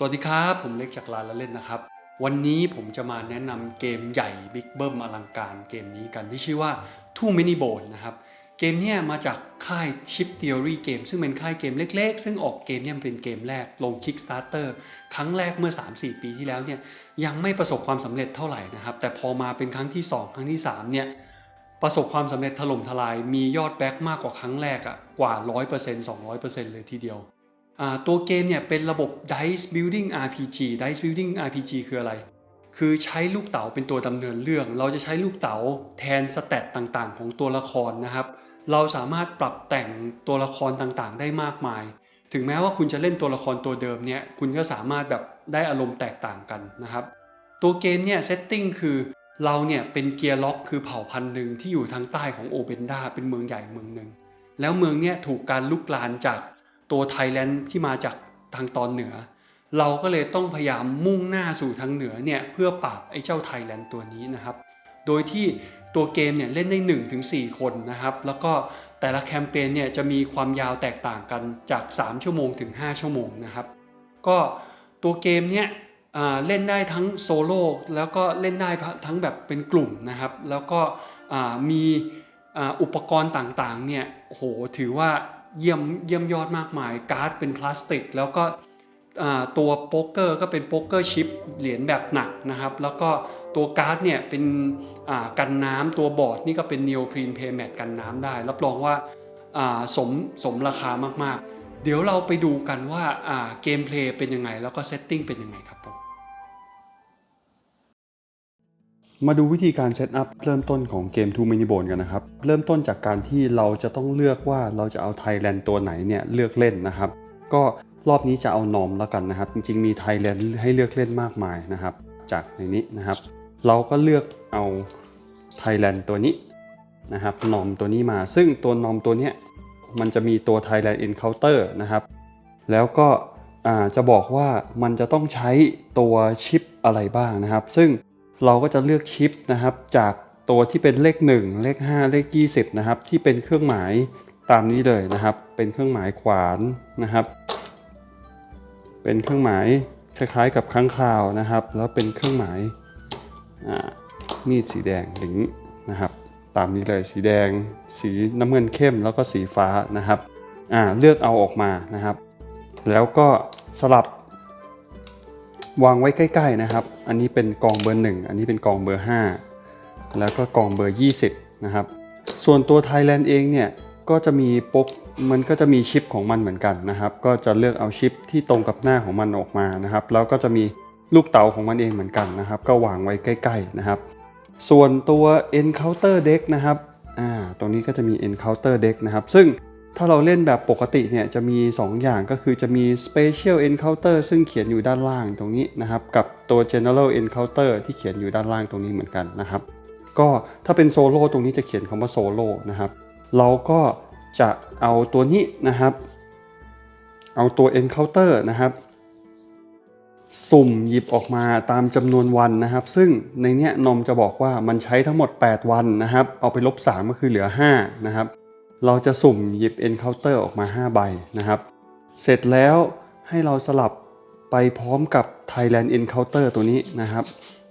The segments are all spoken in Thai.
สวัสดีครับ ผมเล็กจากลานละเล่นนะครับ วันนี้ผมจะมาแนะนำเกมใหญ่บิ๊กเบิ้มอลังการเกมนี้กันที่ชื่อว่า Too Many Bone นะครับ เกมเนี้ยมาจากค่าย Chip Theory Game ซึ่งเป็นค่ายเกมเล็ก ๆ ซึ่งออกเกมเนี่ยเป็นเกมแรกลง Kickstarter ครั้งแรกเมื่อ 3-4 ปีที่แล้วเนี่ยยังไม่ประสบความสำเร็จเท่าไหร่นะครับ แต่พอมาเป็นครั้งที่ 2 ครั้งที่3เนี่ยประสบความสำเร็จถล่มทลายมียอดแบ็กมากกว่าครั้งแรกอะกว่า 100% 200%เลยทีเดียว ตัวเกมเนี่ยเป็นระบบ Dice Building RPG Dice Building RPG คืออะไร คือใช้ลูกเต๋าเป็นตัวดำเนินเรื่อง เราจะใช้ลูกเต๋าแทนสเตตต่างๆ ของตัวละครนะครับ เราสามารถปรับแต่งตัวละครต่างๆ ได้มากมาย ถึงแม้ว่าคุณจะเล่นตัวละครตัวเดิมเนี่ย คุณก็สามารถแบบได้อารมณ์แตกต่างกันนะครับ ตัวเกมเนี่ยเซตติ้งคือเราเนี่ยเป็นเกียร์ล็อกคือเผ่าพันธุ์หนึ่งที่อยู่ทางใต้ของโอเบนดาเป็นเมืองใหญ่เมืองหนึ่ง แล้วเมืองเนี่ยถูกการลุกลานจาก ตัวไทยแลนด์ที่มาจากทางตอนเหนือ เราก็เลยต้องพยายามมุ่งหน้าสู่ทางเหนือเนี่ยเพื่อปราบไอ้เจ้าไทยแลนด์ตัวนี้นะครับ โดยที่ตัวเกมเนี่ยเล่นได้ 1-4 คนนะครับ แล้วก็แต่ละแคมเปญเนี่ยจะมีความยาวแตกต่างกันจาก 3 ชั่วโมงถึง 5 ชั่วโมงนะครับ ก็ตัวเกมเนี่ยเล่นได้ทั้งโซโล่แล้วก็เล่นได้ทั้งแบบเป็นกลุ่มนะครับ แล้วก็มีอุปกรณ์ต่างๆเนี่ยโหถือว่า เยี่ยมเยี่ยมยอดมากมาย การ์ดเป็นพลาสติก แล้วก็ตัวโป๊กเกอร์ก็เป็นโป๊กเกอร์ชิปเหรียญแบบหนักนะครับ แล้วก็ตัวการ์ดเนี่ยเป็นกันน้ำตัวบอร์ดนี่ก็เป็นนีโอพรีนเพย์แมทกันน้ำได้ รับรองว่าสมสมราคามากๆ เดี๋ยวเราไปดูกันว่าเกมเพลย์เป็นยังไง แล้วก็เซตติ้งเป็นยังไงครับผม มาดูวิธีการเซตอัพเริ่มต้นของเกม Two Mini Bone กันนะครับ เริ่มต้นจากการที่เราจะต้องเลือกว่าเราจะเอาไทยแลนด์ตัวไหนเนี่ยเลือกเล่นนะครับ ก็รอบนี้จะเอานอมแล้วกันนะครับ จริงๆมีไทยแลนด์ให้เลือกเล่นมากมายนะครับ จากในนี้นะครับ เราก็เลือกเอาไทยแลนด์ตัวนี้นะครับนอมตัวนี้มา ซึ่งตัวนอมตัวเนี้ยมันจะมีตัว Thailand Encounter นะครับ แล้วก็จะบอกว่ามันจะต้องใช้ตัวชิปอะไรบ้างนะครับ ซึ่ง เราก็จะเลือกชิปนะครับ จากตัวที่เป็นเลข 1 เลข 5 เลข 20 นะครับ ที่เป็นเครื่องหมายตามนี้เลยนะครับ เป็นเครื่องหมายขวานนะครับ เป็นเครื่องหมายคล้ายๆกับค้างคาวนะครับ แล้วเป็นเครื่องหมายมีดสีแดงอย่างนี้นะครับ ตามนี้เลยสีแดง สีน้ำเงินเข้มแล้วก็สีฟ้านะครับอ่าเลือกเอาออกมานะครับ แล้วก็สลับ วางไว้ใกล้ ๆนะครับ อันนี้เป็นกองเบอร์1อันนี้เป็นกองเบอร์ 5 แล้วก็กองเบอร์ 20 นะครับ ส่วนตัว Thailand เองเนี่ยก็จะมีปกมันก็จะมีชิปของมันเหมือนกันนะครับ ก็จะเลือกเอาชิปที่ตรงกับหน้าของมันออกมานะครับ แล้วก็จะมีลูกเต๋าของมันเองเหมือนกันนะครับ ก็วางไว้ใกล้ ๆนะครับ ส่วนตัว Encounter Deck นะครับ อ่า ตรงนี้ก็จะมี Encounter Deck นะครับ ซึ่ง ถ้าเราเล่นแบบปกติเนี่ยจะมี 2 อย่างก็คือจะมี Special Encounter ซึ่งเขียนอยู่ด้านล่างตรงนี้นะครับ กับตัว General Encounter ที่เขียนอยู่ด้านล่างตรงนี้เหมือนกันนะครับ ก็ถ้าเป็นโซโล่ตรงนี้จะเขียนคำว่าโซโล่นะครับ เราก็จะเอาตัวนี้นะครับ เอาตัว Encounter นะครับ สุ่มหยิบออกมาตามจำนวนวันนะครับ ซึ่งในเนี้ยนมจะบอกว่ามันใช้ทั้งหมด 8 วันนะครับ เอาไปลบ 3 ก็คือเหลือ 5 นะครับ เราจะสุ่มหยิบ Encounter ออกมา 5 ใบนะครับ เสร็จแล้วให้เราสลับไปพร้อมกับ Thailand Encounter ตัวนี้นะครับ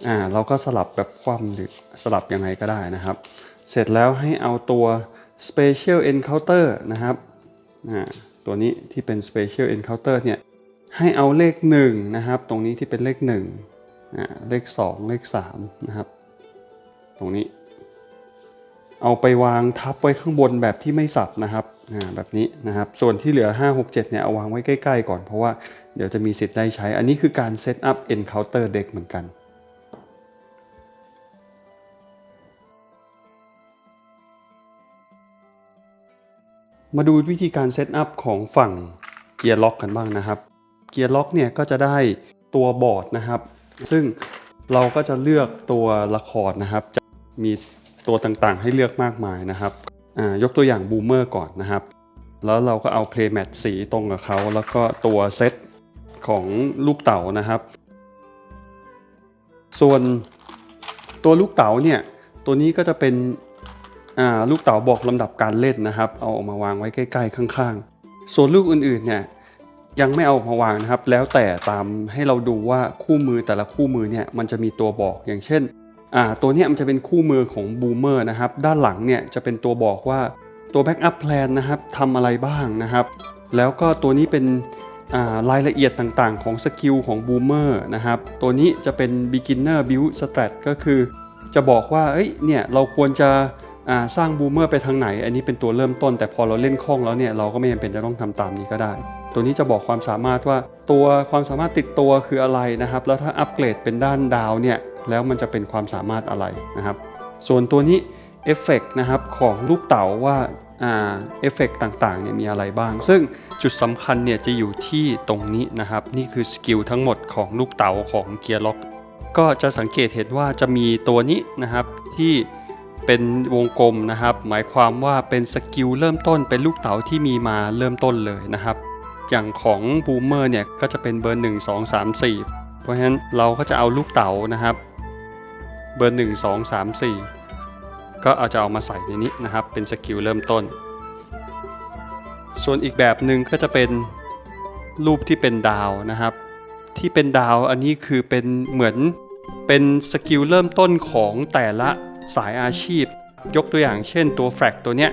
อ่าเราก็สลับแบบคว่ำหรือสลับยังไงก็ได้นะครับ เสร็จแล้วให้เอาตัว Special Encounter นะครับ อ่าตัวนี้ที่เป็น Special Encounter เนี่ยให้เอาเลข1นะครับ ตรงนี้ที่เป็นเลข1อ่าเลข 2 เลข3นะครับ ตรงนี้ เอาไปวางทับไว้ข้างบนแบบที่ไม่สับนะครับแบบนี้นะครับส่วนที่เหลือ 5 6 7เนี่ยเอาวางไว้ใกล้ ๆ ก่อนเพราะว่าเดี๋ยวจะมีสิทธิ์ได้ใช้ อันนี้คือการเซตอัพ Encounter Deck เหมือนกันมาดูวิธีการเซตอัพของฝั่งเกียร์ล็อกกันบ้างนะครับ เกียร์ล็อกเนี่ยก็จะได้ตัวบอร์ดนะครับ ซึ่งเราก็จะเลือกตัวละครนะครับ จะมี ตัวต่างๆ ให้เลือกมากมายนะครับอ่ายกตัวอย่างบูมเมอร์ก่อนนะครับ แล้วเราก็เอา Play Mat สีตรงกับเขา แล้วก็ตัวเซตของลูกเต๋านะครับ ส่วนตัวลูกเต๋าเนี่ยตัวนี้ก็จะเป็นอ่าลูกเต๋าบอกลำดับการเล่นนะครับ เอาออกมาวางไว้ใกล้ ๆ ข้างๆ ส่วนลูกอื่นๆเนี่ยยังไม่เอามาวางนะครับ แล้วแต่ตามให้เราดูว่าคู่มือแต่ละคู่มือเนี่ยมันจะมีตัวบอกอย่างเช่น อ่าตัวนี้มันจะเป็นคู่มือของบูมเมอร์นะครับ ด้านหลังเนี่ยจะเป็นตัวบอกว่าตัว Backup Plan นนะครับทำอะไรบ้างนะครับ แล้วก็ตัวนี้เป็นารายละเอียดต่างๆ ของสกิลของบูมเมอร์นะครับ ตัวนี้จะเป็น beginner build strat ก็คือ จะบอกว่าเอ้ยเนี่ยเราควรจะสร้างบูมเมอร์ไปทางไหน อันนี้เป็นตัวเริ่มต้น แต่พอเราเล่นคล่องแล้วเนี่ยเราก็ไม่จำเป็นจะต้องทำตามนี้ก็ได้ ตัวนี้จะบอกความสามารถว่าตัวความสามารถติดตัวคืออะไรนะครับ แล้วถ้าอัปเกรดเป็นด้านดาวเนี่ย แล้วมันจะเป็นความสามารถอะไรนะครับ ส่วนตัวนี้เอฟเฟกนะครับของลูกเต๋าว่าเอฟเฟกต่างๆเนี่ยมีอะไรบ้าง ซึ่งจุดสำคัญเนี่ยจะอยู่ที่ตรงนี้นะครับ นี่คือสกิลทั้งหมดของลูกเต๋าของเกียร์ล็อกก็จะสังเกตเห็นว่าจะมีตัวนี้นะครับที่เป็นวงกลมนะครับ หมายความว่าเป็นสกิลเริ่มต้นเป็นลูกเต๋าที่มีมาเริ่มต้นเลยนะครับ อย่างของบูมเมอร์เนี่ยก็จะเป็นเบอร์ 1 2 3 4 เพราะฉะนั้นเราก็จะเอาลูกเต๋านะครับ เบอร์ 1 2 3 4 ก็เอาจะเอามาใส่ในนี้นะครับ เป็นสกิลเริ่มต้น ส่วนอีกแบบหนึ่งก็จะเป็นรูปที่เป็นดาวนะครับ ที่เป็นดาวอันนี้คือเป็นเหมือนเป็นสกิลเริ่มต้นของแต่ละสายอาชีพ ยกตัวอย่างเช่นตัวแฟลกตัวเนี้ย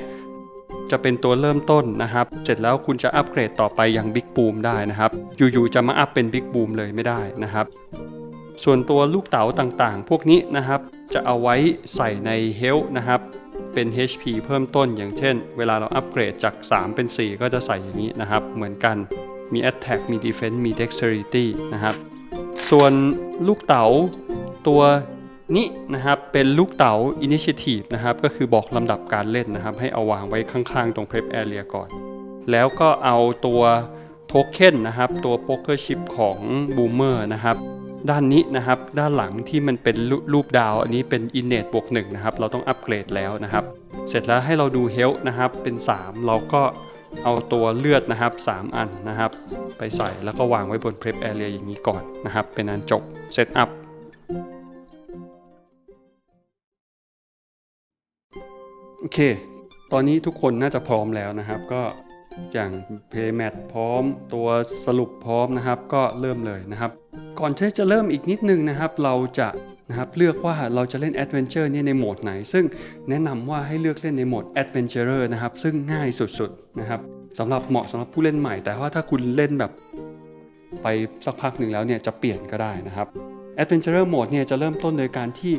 จะเป็นตัวเริ่มต้นนะครับ เสร็จแล้วคุณจะอัปเกรดต่อไปยังบิ๊กบูมได้นะครับ อยู่ๆจะมาอัพเป็นบิ๊กบูมเลยไม่ได้นะครับ ส่วนตัวลูกเต๋าต่างๆ พวกนี้นะครับ จะเอาไว้ใส่ใน Health นะครับ เป็น HP เพิ่มต้นอย่างเช่น เวลาเราอัปเกรดจาก 3 เป็น 4 ก็จะใส่อย่างนี้นะครับ เหมือนกันมี Attack มี Defense มี Dexterity นะครับ ส่วนลูกเต๋าตัวนี้นะครับเป็นลูกเต๋า Initiative นะครับก็คือบอกลำดับการเล่นนะครับ ให้เอาวางไว้ข้างๆ ตรง Prep Area ก่อน แล้วก็เอาตัวโทเค็นนะครับ ตัว Poker Chip ของ Boomer นะครับ ด้านนี้นะครับ ด้านหลังที่มันเป็นรูปดาว อันนี้เป็น Innate บวก1นะครับ เราต้องอัปเกรดแล้วนะครับ เสร็จแล้วให้เราดู Health นะครับ เป็น 3 เราก็เอาตัวเลือดนะครับ 3 อันนะครับ ไปใส่แล้วก็วางไว้บน Prep Area อย่างนี้ก่อนนะครับ เป็นอันจบ Set up โอเค ตอนนี้ทุกคนน่าจะพร้อมแล้วนะครับ ก็ อย่าง Playmat พร้อม ตัวสรุปพร้อมนะครับ ก็เริ่มเลยนะครับ ก่อนที่จะเริ่มอีกนิดนึงนะครับ เราจะนะครับเลือกว่าเราจะเล่น Adventure เนี่ยในโหมดไหน ซึ่งแนะนำว่าให้เลือกเล่นในโหมด Adventurer นะครับ ซึ่งง่ายสุดๆนะครับสำหรับเหมาะสำหรับผู้เล่นใหม่ แต่ว่าถ้าคุณเล่นแบบไปสักพักหนึ่งแล้วเนี่ยจะเปลี่ยนก็ได้นะครับ Adventurer Mode เนี่ยจะเริ่มต้นโดยการที่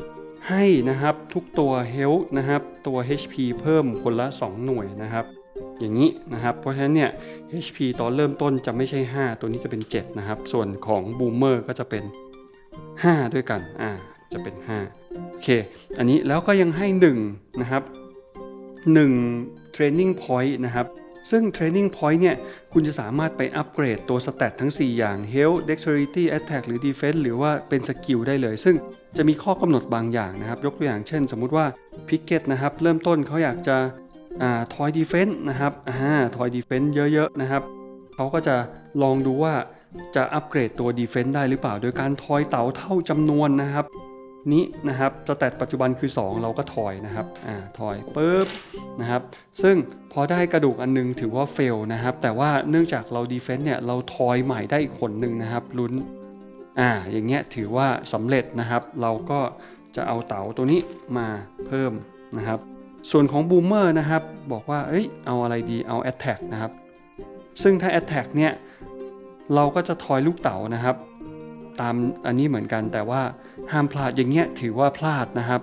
ให้นะครับทุกตัว Health นะครับตัว HP เพิ่มคนละ 2 หน่วยนะครับ อย่างนี้นะครับ เพราะฉะนั้นเนี่ย HP ตอนเริ่มต้นจะไม่ใช่ 5 ตัวนี้จะเป็น 7 นะครับ ส่วนของ Boomer ก็จะเป็น 5 ด้วยกัน อ่า จะเป็น 5 โอเค อันนี้แล้วก็ยังให้ 1 นะครับ 1 Training Point นะครับซึ่ง Training Point เนี่ย คุณจะสามารถไปอัปเกรดตัวสเตตทั้ง 4 อย่าง Health Dexterity Attack หรือ Defense หรือว่าเป็นสกิลได้เลย ซึ่งจะมีข้อกำหนดบางอย่างนะครับ ยกตัวอย่างเช่น สมมุติว่า Picket นะครับ เริ่มต้นเขาอยากจะ อ่าทอยดีเฟนต์นะครับอ่าทอยดีเฟนต์เยอะๆนะครับเขาก็จะลองดูว่าจะอัปเกรดตัวดีเฟนต์ได้หรือเปล่า โดยการทอยเต๋าเท่าจำนวนนะครับนี้นะครับสแตทปัจจุบันคือ 2 เราก็ทอยนะครับอ่าทอยปุ๊บนะครับซึ่งพอได้กระดูกอันนึงถือว่าเฟลนะครับแต่ว่าเนื่องจากเราดีเฟนต์เนี่ยเราทอยใหม่ได้อีกคนหนึ่งนะครับลุ้นอ่าอย่างเงี้ยถือว่าสำเร็จนะครับ เราก็จะเอาเต๋าตัวนี้มาเพิ่มนะครับ ส่วนของบูมเมอร์นะครับบอกว่าเอ้ยเอาอะไรดีเอา Attack นะครับ ซึ่งถ้า Attack เนี่ยเราก็จะทอยลูกเต๋านะครับ ตามอันนี้เหมือนกันแต่ว่าห้ามพลาดอย่างเงี้ยถือว่าพลาดนะครับ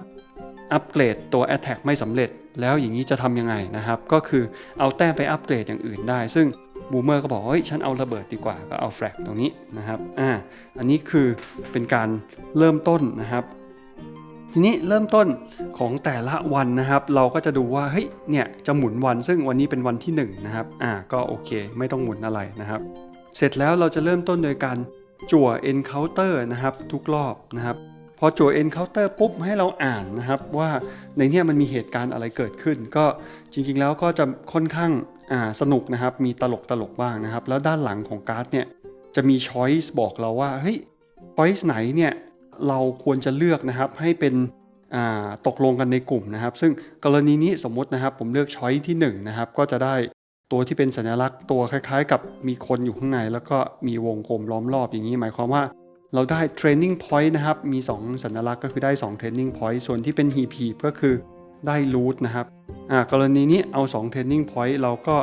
อัปเกรดตัว Attack ไม่สำเร็จแล้วอย่างนี้จะทำยังไงนะครับ ก็คือเอาแต้มไปอัปเกรดอย่างอื่นได้ ซึ่งบูมเมอร์ก็บอกเฮ้ยฉันเอาระเบิดดีกว่าก็เอาแฟลกตรงนี้นะครับอ่าอันนี้คือเป็นการเริ่มต้นนะครับ ทีนี้เริ่มต้นของแต่ละวันนะครับ เราก็จะดูว่าเฮ้ยเนี่ยจะหมุนวัน ซึ่งวันนี้เป็นวันที่1นะครับอ่าก็โอเค ไม่ต้องหมุนอะไรนะครับ เสร็จแล้วเราจะเริ่มต้นโดยการจั่ว encounter นะครับทุกรอบนะครับพอจั่ว encounter ปุ๊บให้เราอ่านนะครับ ว่าในเนี้ยมันมีเหตุการณ์อะไรเกิดขึ้น ก็จริงๆแล้วก็จะค่อนข้างอ่าสนุกนะครับ มีตลกตลกบ้างนะครับ แล้วด้านหลังของการ์ดเนี่ยจะมี choice บอกเราว่าเฮ้ย choice ไหนเนี่ย เราควรจะเลือกนะครับให้เป็นตกลงกันในกลุ่มนะครับ ซึ่งกรณีนี้สมมตินะครับผมเลือกช้อยที่1นะครับก็จะได้ตัวที่เป็นสัญลักษณ์ตัวคล้ายๆ กับมีคนอยู่ข้างใน แล้วก็มีวงกลมล้อมรอบอย่างนี้ หมายความว่าเราได้ training point นะครับ มี 2 สัญลักษณ์ก็คือได้ 2 training point ส่วนที่เป็น heap heap ก็คือได้ root นะครับกรณีนี้เอา 2 training point เราก็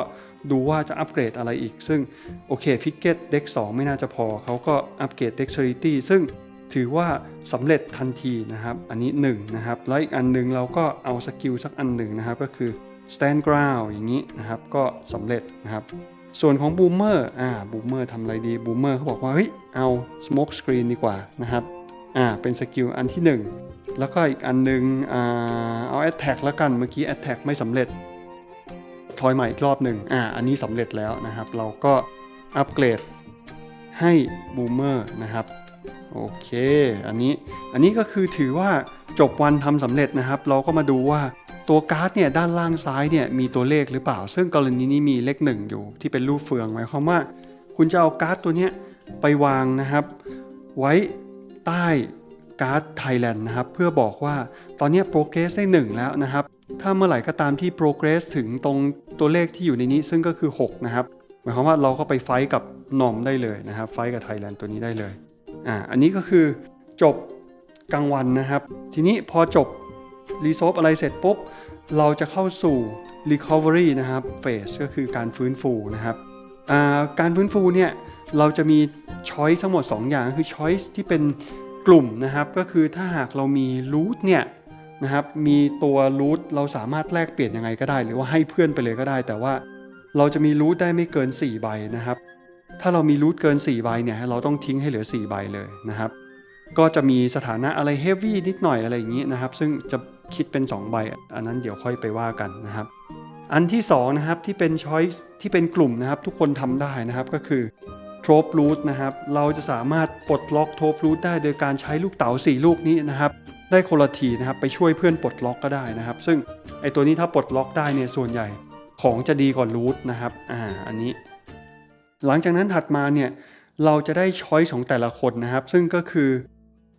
ดูว่าจะอัปเกรดอะไรอีก ซึ่งโอเค picket deck 2 ไม่น่าจะพอ เขาก็อัปเกรด dexterity ซึ่ง ถือว่าสำเร็จทันทีนะครับ อันนี้1นะครับ แล้วอีกอันหนึงเราก็เอาสกิลสักอันหนึ่งนะครับ ก็คือ stand ground อย่างนี้นะครับ ก็สำเร็จนะครับ ส่วนของ boomer อ่า boomer ทำอะไรดี boomer เขาบอกว่าเฮ้ยเอา smoke screen ดีกว่านะครับอ่าเป็นสกิลอันที่ 1 แล้วก็อีกอันหนึงอ่าเอา attack แล้วกันเมื่อกี้ attack ไม่สำเร็จทอยใหม่อีกรอบหนึ่งอ่าอันนี้สำเร็จแล้วนะครับ เราก็อัปเกรดให้ boomer นะครับ โอเค อันนี้ อันนี้ก็คือถือว่าจบวันทำสำเร็จนะครับ เราก็มาดูว่าตัวการ์ดเนี่ยด้านล่างซ้ายเนี่ยมีตัวเลขหรือเปล่า ซึ่งกรณีนี้มีเลขหนึ่งอยู่ที่เป็นรูปเฟืองหมายความว่า คุณจะเอาการ์ดตัวเนี้ยไปวางนะครับ ไว้ใต้การ์ดไทยแลนด์นะครับ เพื่อบอกว่าตอนนี้ progress ได้ 1 แล้วนะครับ ถ้าเมื่อไหร่ก็ตามที่ progress ถึงตรงตัวเลขที่อยู่ในนี้ซึ่งก็คือ 6 นะครับ หมายความว่าเราก็ไปไฟท์กับนอมได้เลยนะครับ ไฟท์กับไทยแลนด์ตัวนี้ได้เลย อ่าอันนี้ก็คือจบกลางวันนะครับ ทีนี้พอจบรีโซฟอะไรเสร็จปุ๊บ เราจะเข้าสู่ recovery นะครับ phase ก็คือการฟื้นฟูนะครับการฟื้นฟูเนี่ยเราจะมี choice ทั้งหมด 2 อย่างก็คือ choice ที่เป็นกลุ่มนะครับ ก็คือถ้าหากเรามี root เนี่ยนะครับมีตัว root เราสามารถแลกเปลี่ยนยังไงก็ได้ หรือว่าให้เพื่อนไปเลยก็ได้ แต่ว่าเราจะมี root ได้ไม่เกิน 4 ใบนะครับ ถ้าเรามีรูทเกิน 4 ใบเนี่ยเราต้องทิ้งให้เหลือ 4 ใบเลยนะครับ ก็จะมีสถานะอะไรเฮฟวี่นิดหน่อยอะไรอย่างนี้นะครับ ซึ่งจะคิดเป็น 2 ใบ อันนั้นเดี๋ยวค่อยไปว่ากันนะครับ อันที่2นะครับที่เป็นช้อยส์ที่เป็นกลุ่มนะครับ ทุกคนทำได้นะครับก็คือโทร p รูทนะครับ เราจะสามารถปลดล็อกโทร p รูทได้โดยการใช้ลูกเต๋า4 ลูกนี้นะครับได้คนละทีนะครับไปช่วยเพื่อนปลดล็อกก็ได้นะครับ ซึ่งไอตัวนี้ถ้าปลดล็อกได้เนี่ยส่วนใหญ่ของจะดีกว่ารูทนะครับอ่าอันนี้ หลังจากนั้นถัดมาเนี่ยเราจะได้ช้อยส์ของแต่ละคนนะครับ ซึ่งก็คือ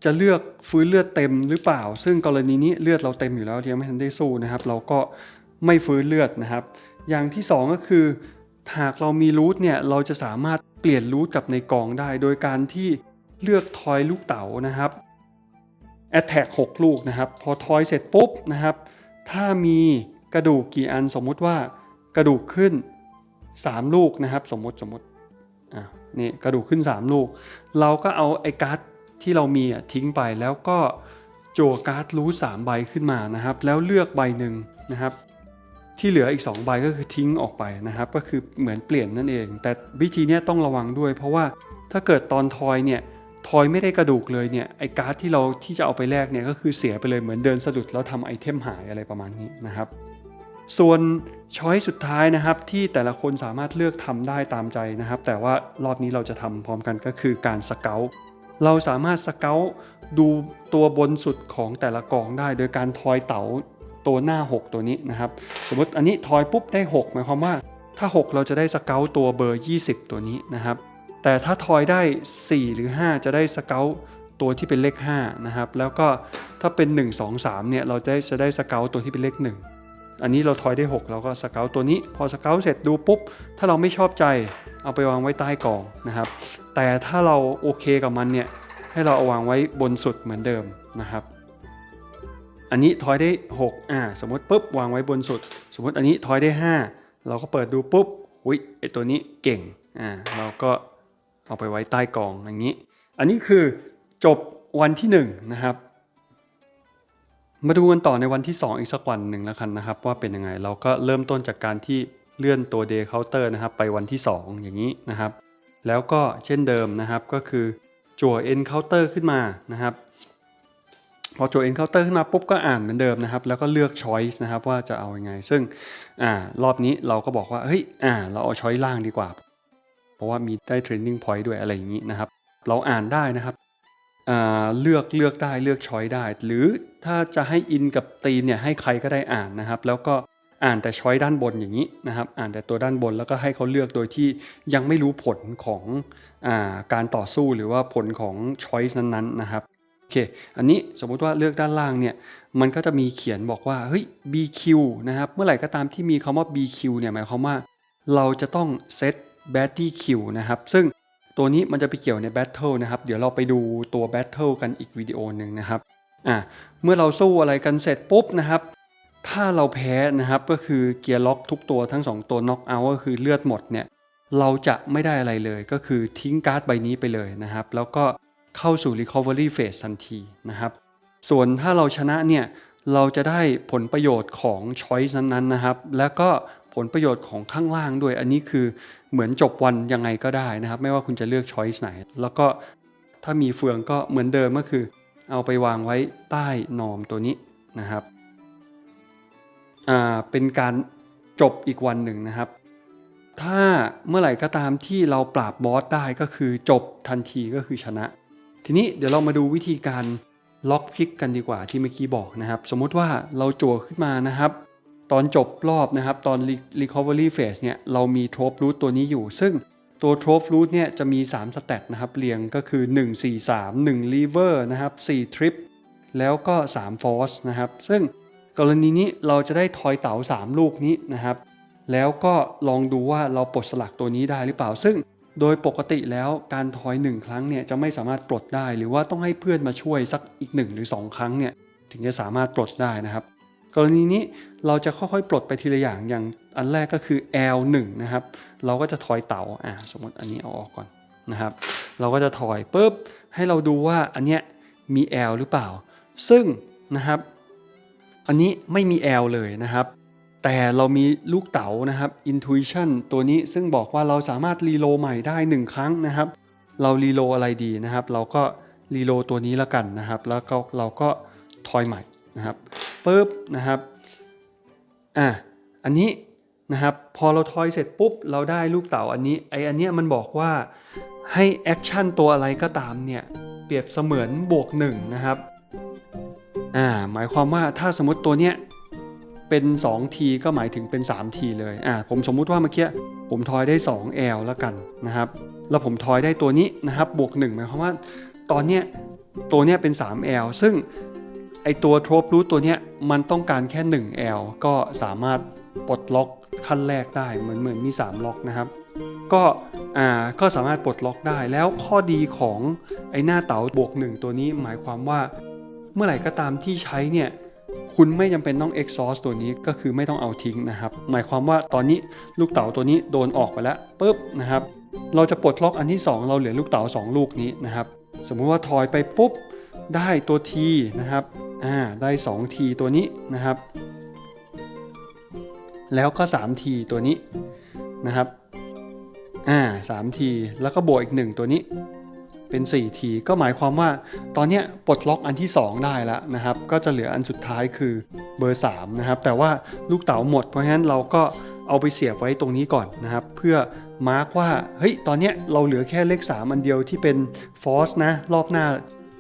จะเลือกฟื้นเลือดเต็มหรือเปล่า ซึ่งกรณีนี้เลือดเราเต็มอยู่แล้วยังไม่ทันได้สู้นะครับ เราก็ไม่ฟื้นเลือดนะครับ อย่างที่ 2 ก็คือหากเรามีรูทเนี่ยเราจะสามารถเปลี่ยนรูทกับในกองได้ โดยการที่เลือกทอยลูกเต๋านะครับ Attack 6ลูกนะครับ พอทอยเสร็จปุ๊บนะครับ ถ้ามีกระดูกกี่อันสมมุติว่ากระดูกขึ้น 3 ลูกนะครับ สมมติสมมติ อะนี่กระดูกขึ้น 3 ลูก เราก็เอาไอ้การ์ดที่เรามีอะทิ้งไปแล้วก็จั่วการ์ดรู้ 3 ใบขึ้นมานะครับ แล้วเลือกใบหนึ่งนะครับ ที่เหลืออีก 2 ใบก็คือทิ้งออกไปนะครับ ก็คือเหมือนเปลี่ยนนั่นเอง แต่วิธีนี้ต้องระวังด้วย เพราะว่าถ้าเกิดตอนทอยเนี่ยทอยไม่ได้กระดูกเลยเนี่ยไอ้การ์ดที่เราที่จะเอาไปแลกเนี่ยก็คือเสียไปเลยเหมือนเดินสะดุดแล้วทำไอเทมหายอะไรประมาณนี้นะครับ ส่วน ช้อยสุดท้ายนะครับที่แต่ละคนสามารถเลือกทำได้ตามใจนะครับ แต่ว่ารอบนี้เราจะทำพร้อมกันก็คือการสเกลเราสามารถสเกลดูตัวบนสุดของแต่ละกองได้ โดยการทอยเต๋าตัวหน้า 6 ตัวนี้นะครับ สมมติอันนี้ทอยปุ๊บได้ 6 หมายความว่า ถ้า 6 เราจะได้สเกลตัวเบอร์ 20 ตัวนี้นะครับ แต่ถ้าทอยได้ 4 หรือ 5 จะได้สเกลตัวที่เป็นเลข5นะครับแล้วก็ถ้าเป็น 1 2 3เนี่ยเราจะจะได้สเกลตัวที่เป็นเลข 1 อันนี้เราทอยได้ 6 เราก็สเกลตัวนี้ พอสเกลเสร็จดูปุ๊บ ถ้าเราไม่ชอบใจเอาไปวางไว้ใต้กองนะครับ แต่ถ้าเราโอเคกับมันเนี่ย ให้เราเอาวางไว้บนสุดเหมือนเดิมนะครับ อันนี้ทอยได้ 6 อ่า สมมติปุ๊บวางไว้บนสุด สมมติอันนี้ทอยได้ 5 เราก็เปิดดูปุ๊บอุ้ยไอตัวนี้เก่ง อ่า เราก็เอาไปไว้ใต้กองอย่างนี้ อันนี้คือจบวันที่1นะครับ มาดูกันต่อในวันที่ 2 อีกสักวันหนึ่งแล้วกันนะครับ ว่าเป็นยังไงเราก็เริ่มต้นจากการที่เลื่อนตัว day counter นะครับไปวันที่ 2 อย่างนี้นะครับ แล้วก็เช่นเดิมนะครับก็คือจั่ว encounter ขึ้นมานะครับ พอจั่ว encounter ขึ้นมาปุ๊บก็อ่านเหมือนเดิมนะครับ แล้วก็เลือก choice นะครับว่าจะเอาอยัางไง ซึ่งอ่ารอบนี้เราก็บอกว่าเฮ้ยอ่าเราเอา choice ล่างดีกว่า เพราะว่ามีได้ training point ด้วยอะไรอย่างนี้นะครับ เราอ่านได้นะครับ เลือกเลือกได้เลือก choice ได้ หรือถ้าจะให้อินกับธีมเนี่ยให้ใครก็ได้อ่านนะครับ แล้วก็อ่านแต่ช้อยด้านบนอย่างนี้นะครับ อ่านแต่ตัวด้านบนแล้วก็ให้เขาเลือกโดยที่ยังไม่รู้ผลของอาการต่อสู้หรือว่าผลของช้อยนั้นๆนะครับโอเค อันนี้สมมุติว่าเลือกด้านล่างเนี่ยมันก็จะมีเขียนบอกว่าเฮ้ย BQ นะครับเมื่อไหร่ก็ตามที่มีคำว่า BQ เนี่ยหมายความว่า เราจะต้องเซต Battle Q นะครับซึ่ง ตัวนี้มันจะไปเกี่ยวใน Battle นะครับ เดี๋ยวเราไปดูตัว Battle กันอีกวิดีโอหนึ่งนะครับอะเมื่อเราสู้อะไรกันเสร็จปุ๊บนะครับ ถ้าเราแพ้นะครับก็คือเกียร์ล็อกทุกตัวทั้ง 2 ตัวน็อกเอาก็คือเลือดหมดเนี่ยเราจะไม่ได้อะไรเลยก็คือทิ้งการ์ดใบนี้ไปเลยนะครับ แล้วก็เข้าสู่ Recovery Phase ทันทีนะครับ ส่วนถ้าเราชนะเนี่ยเราจะได้ผลประโยชน์ของ Choice นั้นๆนะครับ แล้วก็ผลประโยชน์ของข้างล่างด้วย อันนี้คือ เหมือนจบวันยังไงก็ได้นะครับ ไม่ว่าคุณจะเลือก Choice ไหน แล้วก็ถ้ามีเฟืองก็เหมือนเดิมก็คือ เอาไปวางไว้ใต้นอมตัวนี้นะครับอ่าเป็นการจบอีกวันหนึ่งนะครับ ถ้าเมื่อไหร่ก็ตามที่เราปราบบอสได้ก็คือจบทันทีก็คือชนะ ทีนี้เดี๋ยวเรามาดูวิธีการล็อกพิกกันดีกว่าที่เมื่อกี้บอกนะครับ สมมติว่าเราจั่วขึ้นมานะครับ ตอนจบรอบนะครับ ตอน recovery phase เนี่ยเรามี trope root ตัวนี้อยู่ ซึ่งตัว trope root เนี่ยจะมี 3สเตตนะครับ เรียงก็คือ 1 4 3 1 lever นะครับ 4 trip แล้วก็ 3 force นะครับ ซึ่งกรณีนี้เราจะได้ทอยเต๋า 3 ลูกนี้นะครับ แล้วก็ลองดูว่าเราปลดสลักตัวนี้ได้หรือเปล่า ซึ่งโดยปกติแล้วการทอยหนึ่งครั้งเนี่ยจะไม่สามารถปลดได้ หรือว่าต้องให้เพื่อนมาช่วยสักอีกหนึ่งหรือ 2 ครั้งเนี่ยถึงจะสามารถปลดได้นะครับ กรณีนี้เราจะค่อยๆ ปลดไปทีละอย่างอย่างอันแรกก็คือ L1 นะครับ เราก็จะทอยเต๋าอ่าสมมติอันนี้เอาออกก่อนนะครับ เราก็จะถอยปุ๊บให้เราดูว่าอันเนี้ยมี L หรือเปล่า ซึ่งนะครับ อันนี้ไม่มี L เลยนะครับ แต่เรามีลูกเต๋านะครับ intuition ตัวนี้ซึ่งบอกว่าเราสามารถรีโลใหม่ได้ 1 ครั้งนะครับ เรารีโลอะไรดีนะครับ เราก็รีโลตัวนี้แล้วกันนะครับ แล้วก็เราก็ทอยใหม่นะครับ ปุ๊บนะครับอะอันนี้นะครับพอเราทอยเสร็จปุ๊บเราได้ลูกเต๋าอันนี้ไออันเนี้ยมันบอกว่าให้แอคชั่นตัวอะไรก็ตามเนี่ยเปรียบเสมือนบวก1นะครับอ่าหมายความว่าถ้าสมมติตัวเนี้ยเป็น2ทีก็หมายถึงเป็น3ทีเลยอ่าผมสมมุติว่าเมื่อกี้ผมทอยได้ 2 L แล้วกันนะครับแล้วผมทอยได้ตัวนี้นะครับบวก1หมายความว่าตอนเนี้ยตัวเนี้ยเป็น 3 L ซึ่ง ไอตัวทรปรูทตัวเนี้ยมันต้องการแค่ 1 L ก็สามารถปลดล็อกขั้นแรกได้เหมือนเหมือนมี 3 ล็อกนะครับ ก็อ่าก็สามารถปลดล็อกได้แล้วข้อดีของไอหน้าเต๋าบวก 1 ตัวนี้หมายความว่า เมื่อไหร่ก็ตามที่ใช้เนี่ยคุณไม่จำเป็นต้อง exhaust ตัวนี้ก็คือไม่ต้องเอาทิ้งนะครับ หมายความว่าตอนนี้ลูกเต๋าตัวนี้โดนออกไปแล้วปุ๊บนะครับ เราจะปลดล็อกอันที่ 2 เราเหลือลูกเต๋า2 ลูกนี้นะครับ สมมุติว่าทอยไปปุ๊บ ได้ตัวทีนะครับอ่าได้2ทีตัวนี้นะครับ แล้วก็3ทีตัวนี้นะครับอ่า3ทีแล้วก็บวกอีก 1 ตัวนี้เป็น4ทีก็หมายความว่าตอนนี้ปลดล็อกอันที่ 2 ได้แล้วนะครับ ก็จะเหลืออันสุดท้ายคือเบอร์ 3 นะครับ แต่ว่าลูกเต๋าหมด เพราะฉะนั้นเราก็เอาไปเสียบไว้ตรงนี้ก่อนนะครับ เพื่อมาร์กว่าเฮ้ยตอนนี้เราเหลือแค่เลข 3 อันเดียวที่เป็นฟอสนะรอบหน้า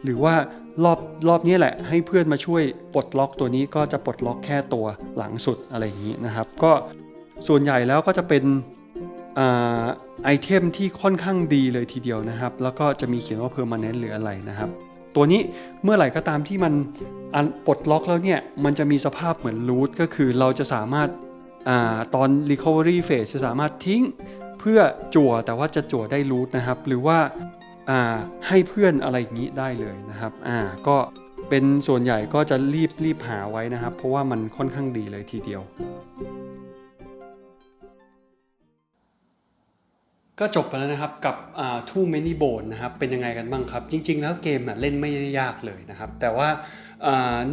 หรือว่า รอบรอบนี้แหละให้เพื่อนมาช่วยปลดล็อกตัวนี้ก็จะปลดล็อกแค่ตัวหลังสุดอะไรอย่างนี้นะครับ ก็ส่วนใหญ่แล้วก็จะเป็นอไอเทมที่ค่อนข้างดีเลยทีเดียวนะครับ แล้วก็จะมีเขียนว่า permanent หรืออะไรนะครับ ตัวนี้เมื่อไหร่ก็ตามที่มันปลดล็อกแล้วเนี่ย มันจะมีสภาพเหมือน root ก็คือเราจะสามารถอตอน recovery phase จะสามารถทิ้งเพื่อจั่วแต่ว่าจะจั่วได้ root นะครับ หรือว่า ให้เพื่อนอะไรอย่างนี้ได้เลยนะครับอ่าก็เป็นส่วนใหญ่ก็จะรีบรีบหาไว้นะครับ เพราะว่ามันค่อนข้างดีเลยทีเดียว ก็จบไปแล้วนะครับกับอ่า Too Many Bone นะครับเป็นยังไงกันบ้างครับ จริง ๆ แล้วเกมเล่นไม่ยากเลยนะครับ แต่ว่า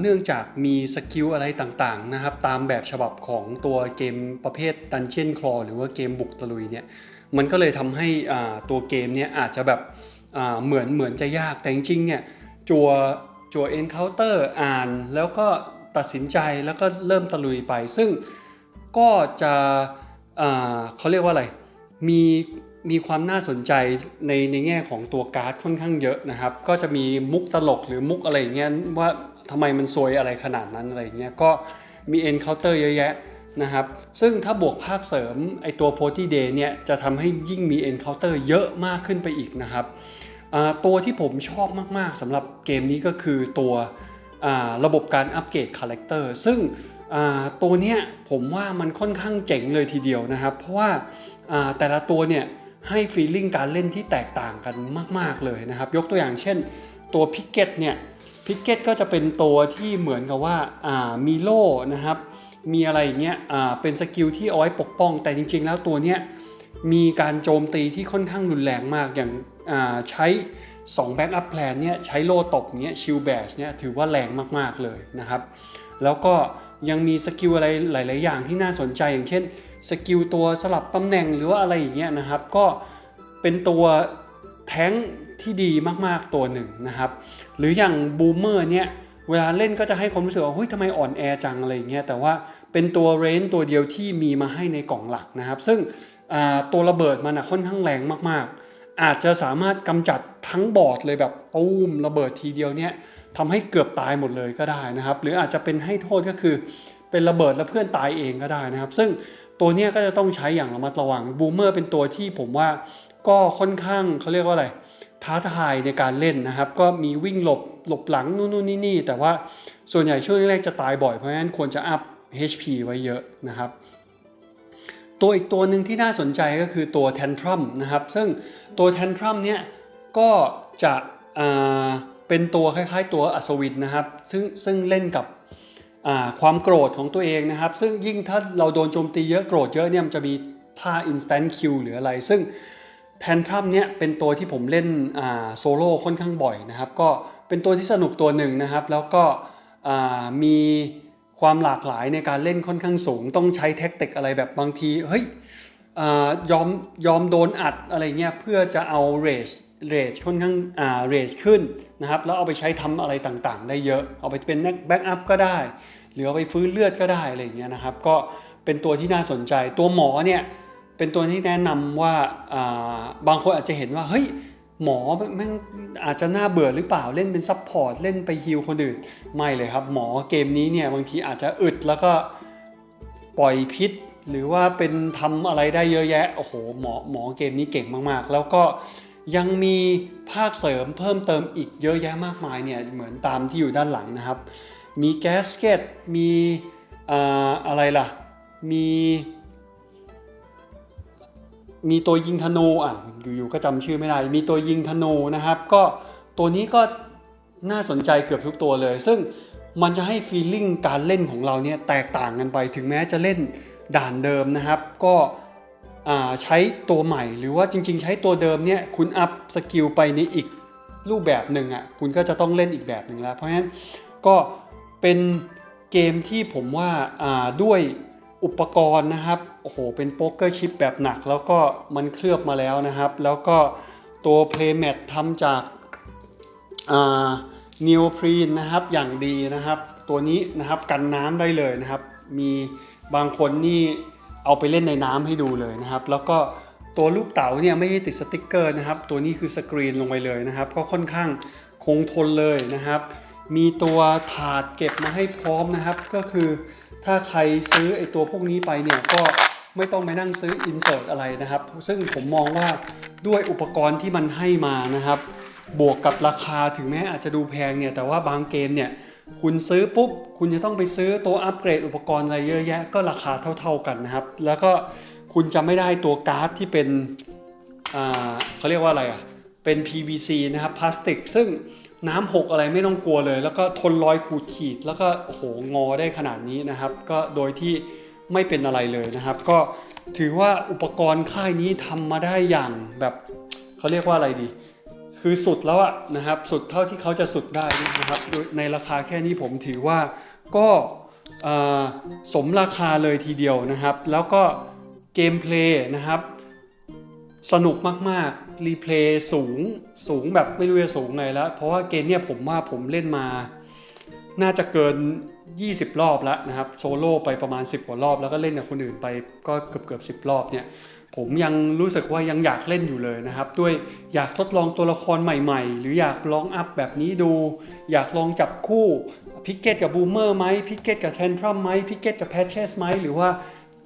เนื่องจากมีสกิลอะไรต่างๆนะครับ ตามแบบฉบับของตัวเกมประเภท Dungeon Crawl หรือว่าเกมบุกตะลุยเนี่ยมันก็เลยทำให้ตัวเกมเนี่ยอาจจะแบบ เหมือนเหมือนจะยากแต่จริงเนี่ยจัวจัว Encounter อ่านแล้วก็ตัดสินใจแล้วก็เริ่มตะลุยไป ซึ่งก็จะเขาเรียกว่าอะไรมีมีความน่าสนใจในในแง่ของตัวการ์ดค่อนข้างเยอะนะครับ ก็จะมีมุกตลกหรือมุกอะไรอย่างเงี้ยว่าทำไมมันซวยอะไรขนาดนั้นอะไรอย่างเงี้ยก็มี encounter เยอะแยะนะครับ ซึ่งถ้าบวกภาคเสริมไอตัว 40 day เนี่ยจะทำให้ยิ่งมี encounter เยอะมากขึ้นไปอีกนะครับ ตัวที่ผมชอบมากๆสำหรับเกมนี้ก็คือตัวระบบการอัปเกรดคาแรคเตอร์ซึ่งตัวเนี้ยผมว่ามันค่อนข้างเจ๋งเลยทีเดียวนะครับ เพราะว่าแต่ละตัวเนี่ยให้ฟีลลิ่งการเล่นที่แตกต่างกันมาก ๆเลยนะครับ ยกตัวอย่างเช่นตัวพิกเก็ตเนี่ยพิกเก็ตก็จะเป็นตัวที่เหมือนกับว่ามีโล่นะครับ มีอะไรอย่างเงี้ยเป็นสกิลที่เอาไว้ปกป้อง แต่จริง ๆ แล้วตัวเนี้ยมีการโจมตีที่ค่อนข้างรุนแรงมากอย่าง ใช้2 Backup Plan เนี่ยใช้โลตบเนี้ยชิลแบชเนี่ยถือว่าแรงมาก ๆ เลยนะครับ แล้วก็ยังมีสกิลอะไรหลาย ๆ อย่างที่น่าสนใจอย่างเช่นสกิลตัวสลับตำแหน่งหรือว่าอะไรอย่างเงี้ยนะครับ ก็เป็นตัวแท้งที่ดีมาก ๆ ตัวหนึ่งนะครับ หรืออย่างบูมเมอร์เนี่ยเวลาเล่นก็จะให้ความรู้สึกว่าเฮ้ยทำไมอ่อนแอจังอะไรเงี้ยแต่ว่าเป็นตัวเรนตัวเดียวที่มีมาให้ในกล่องหลักนะครับ ซึ่งตัวระเบิดมันค่อนข้างแรงมากๆ อาจจะสามารถกำจัดทั้งบอร์ดเลยแบบตูมระเบิดทีเดียวเนี่ยทำให้เกือบตายหมดเลยก็ได้นะครับ หรืออาจจะเป็นให้โทษก็คือเป็นระเบิดแล้วเพื่อนตายเองก็ได้นะครับ ซึ่งตัวนี้ก็จะต้องใช้อย่างระมัดระวังบูมเมอร์เป็นตัวที่ผมว่าก็ค่อนข้างเขาเรียกว่าอะไรท้าทายในการเล่นนะครับ ก็มีวิ่งหลบหลบหลังนู่นนู่นนี่นี่แต่ว่าส่วนใหญ่ช่วงแรกๆจะตายบ่อยเพราะฉะนั้นควรจะอัพ HP ไว้เยอะนะครับ ตัวอีกตัวหนึ่งที่น่าสนใจก็คือตัว Tantrum นะครับ ซึ่ง ตัว Tantrum เนี่ยก็จะเป็นตัวคล้ายๆตัวอัศวินนะครับ ซึ่งซึ่งเล่นกับความโกรธของตัวเองนะครับ ซึ่งยิ่งถ้าเราโดนโจมตีเยอะโกรธเยอะเนี่ยมันจะมีท่า instant kill หรืออะไร ซึ่งแทนทรัมเนี่ยเป็นตัวที่ผมเล่นโซโล่ค่อนข้างบ่อยนะครับ ก็เป็นตัวที่สนุกตัวหนึ่งนะครับ แล้วก็มีความหลากหลายในการเล่นค่อนข้างสูง ต้องใช้แท็กติกอะไรแบบบางที เฮ้ย ยอมยอมโดนอัดอะไรเงี้ยเพื่อจะเอาเรจเรจค่อนข้างอ่าเรจขึ้นนะครับแล้วเอาไปใช้ทำอะไรต่างๆ ได้เยอะ เอาไปเป็นแบ็กอัพก็ได้ หรือเอาไปฟื้นเลือดก็ได้อะไรเงี้ยนะครับก็เป็นตัวที่น่าสนใจตัวหมอเนี่ยเป็นตัวที่แนะนำว่าอ่าบางคนอาจจะเห็นว่าเฮ้ยหมอแม่งอาจจะน่าเบื่อหรือเปล่าเล่นเป็นซัพพอร์ตเล่นไปฮิลคนอื่นไม่เลยครับ หมอเกมนี้เนี่ยบางทีอาจจะอึดแล้วก็ปล่อยพิษ หรือว่าเป็นทำอะไรได้เยอะแยะโอ้โหหมอหมอเกมนี้เก่งมากๆ แล้วก็ยังมีภาคเสริมเพิ่มเติมอีกเยอะแยะมากมายเนี่ยเหมือนตามที่อยู่ด้านหลังนะครับ มีแกสเกตมีอ่าอะไรล่ะ มี มีตัวยิงธนูอะอยู่ๆก็จำชื่อไม่ได้ มีตัวยิงธนูนะครับ ก็ตัวนี้ก็น่าสนใจเกือบทุกตัวเลย ซึ่งมันจะให้ฟีลลิ่งการเล่นของเราเนี่ยแตกต่างกันไปถึงแม้จะเล่น ด่านเดิมนะครับ ก็ใช้ตัวใหม่หรือว่าจริง ๆ ใช้ตัวเดิมเนี่ยคุณอัพสกิลไปในอีกรูปแบบหนึ่งอะคุณก็จะต้องเล่นอีกแบบหนึ่งแล้ว เพราะฉะนั้นก็เป็นเกมที่ผมว่าาด้วยอุปกรณ์นะครับโอ้โหเป็นโป๊กเกอร์ชิปแบบหนัก แล้วก็มันเคลือบมาแล้วนะครับ แล้วก็ตัวเพลย์แมททำจากนิวพรีนนะครับอย่างดีนะครับ ตัวนี้นะครับกันน้ำได้เลยนะครับ มี บางคนนี่เอาไปเล่นในน้ำให้ดูเลยนะครับ แล้วก็ตัวลูกเต๋าเนี่ยไม่ได้ติดสติกเกอร์นะครับ ตัวนี้คือสกรีนลงไปเลยนะครับ ก็ค่อนข้างคงทนเลยนะครับ มีตัวถาดเก็บมาให้พร้อมนะครับ ก็คือถ้าใครซื้อไอตัวพวกนี้ไปเนี่ยก็ไม่ต้องไปนั่งซื้ออินเสิร์ตอะไรนะครับ ซึ่งผมมองว่าด้วยอุปกรณ์ที่มันให้มานะครับ บวกกับราคาถึงแม้อาจจะดูแพงเนี่ย แต่ว่าบางเกมเนี่ย คุณซื้อปุ๊บ คุณจะต้องไปซื้อตัวอัปเกรดอุปกรณ์อะไรเยอะแยะ ก็ราคาเท่า ๆกันนะครับ แล้วก็คุณจะไม่ได้ตัวการ์ดที่เป็นเขาเรียกว่าอะไรอะ เป็น PVC นะครับพลาสติก ซึ่งน้ำหกอะไรไม่ต้องกลัวเลย แล้วก็ทนรอยขูดขีด แล้วก็โอ้โหงอได้ขนาดนี้นะครับ ก็โดยที่ไม่เป็นอะไรเลยนะครับ ก็ถือว่าอุปกรณ์ค่ายนี้ทำมาได้อย่างแบบเขาเรียกว่าอะไรดี คือสุดแล้วอะนะครับ สุดเท่าที่เขาจะสุดได้นะครับในราคาแค่นี้ผมถือว่าก็สมราคาเลยทีเดียวนะครับ แล้วก็เกมเพลย์นะครับ สนุกมากๆ รีเพลย์สูงสูงแบบไม่รู้จะสูงไงแล้ว เพราะว่าเกมเนี่ยผมว่าผมเล่นมา น่าจะเกิน 20 รอบแล้วนะครับ โซโล่ไปประมาณ 10 กว่ารอบ แล้วก็เล่นกับคนอื่นไปก็เกือบเกือบ10 รอบเนี่ย ผมยังรู้สึกว่ายังอยากเล่นอยู่เลยนะครับ ด้วยอยากทดลองตัวละครใหม่ๆ หรืออยากลองอัพแบบนี้ดู อยากลองจับคู่พิกเกตกับบูมเมอร์ไหมพิกเกตกับเทนทรัมไหมพิกเกตกับแพชเชสไหมหรือว่า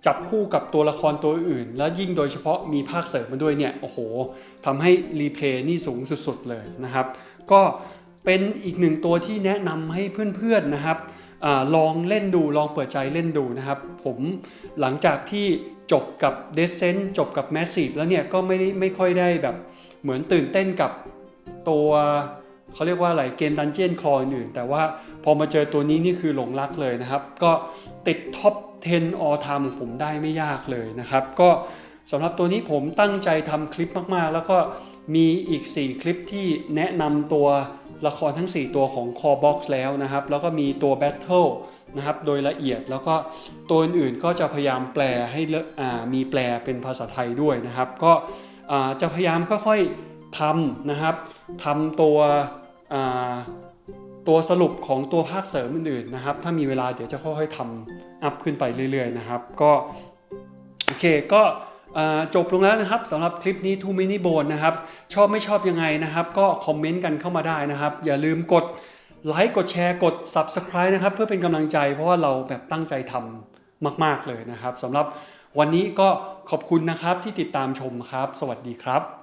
จับคู่กับตัวละครตัวอื่น แล้วยิ่งโดยเฉพาะมีภาคเสริมมาด้วยเนี่ยโอ้โหทำให้รีเพลย์นี่สูงสุดๆเลยนะครับ ก็เป็นอีกหนึ่งตัวที่แนะนำให้เพื่อนๆนะครับ ลองเล่นดูลองเปิดใจเล่นดูนะครับ ผมหลังจากที่จบกับ Descent จบกับ Massive แล้วเนี่ยก็ไม่ได้ไม่ค่อยได้แบบเหมือนตื่นเต้นกับตัวเขาเรียกว่าอะไรเกมดันเจียนคลออื่น แต่ว่าพอมาเจอตัวนี้นี่คือหลงรักเลยนะครับ ก็ติดท็อป 10 all time ของผมได้ไม่ยากเลยนะครับ ก็สำหรับตัวนี้ผมตั้งใจทำคลิปมากๆ แล้วก็มีอีก 4 คลิปที่แนะนำตัว ละครทั้ง 4 ตัวของ Core Box แล้วนะครับ แล้วก็มีตัว Battle นะครับ โดยละเอียดแล้วก็ตัวอื่นๆก็จะพยายามแปลให้เลอะอ่ามีแปลเป็นภาษาไทยด้วยนะครับ ก็จะพยายามค่อยๆทำนะครับทำตัวตัวสรุปของตัวภาคเสริมอื่นๆนะครับ ถ้ามีเวลาเดี๋ยวจะค่อยๆทำอัพขึ้นไปเรื่อยๆนะครับ ก็โอเคก็ จบลงแล้วนะครับสำหรับคลิปนี้ Two Mini Bone นะครับ ชอบไม่ชอบยังไงนะครับ ก็คอมเมนต์กันเข้ามาได้นะครับ อย่าลืมกดไลค์กดแชร์กด Subscribe นะครับ เพื่อเป็นกำลังใจเพราะว่าเราแบบตั้งใจทำมาก ๆ เลยนะครับสำหรับวันนี้ก็ขอบคุณนะครับที่ติดตามชมครับ สวัสดีครับ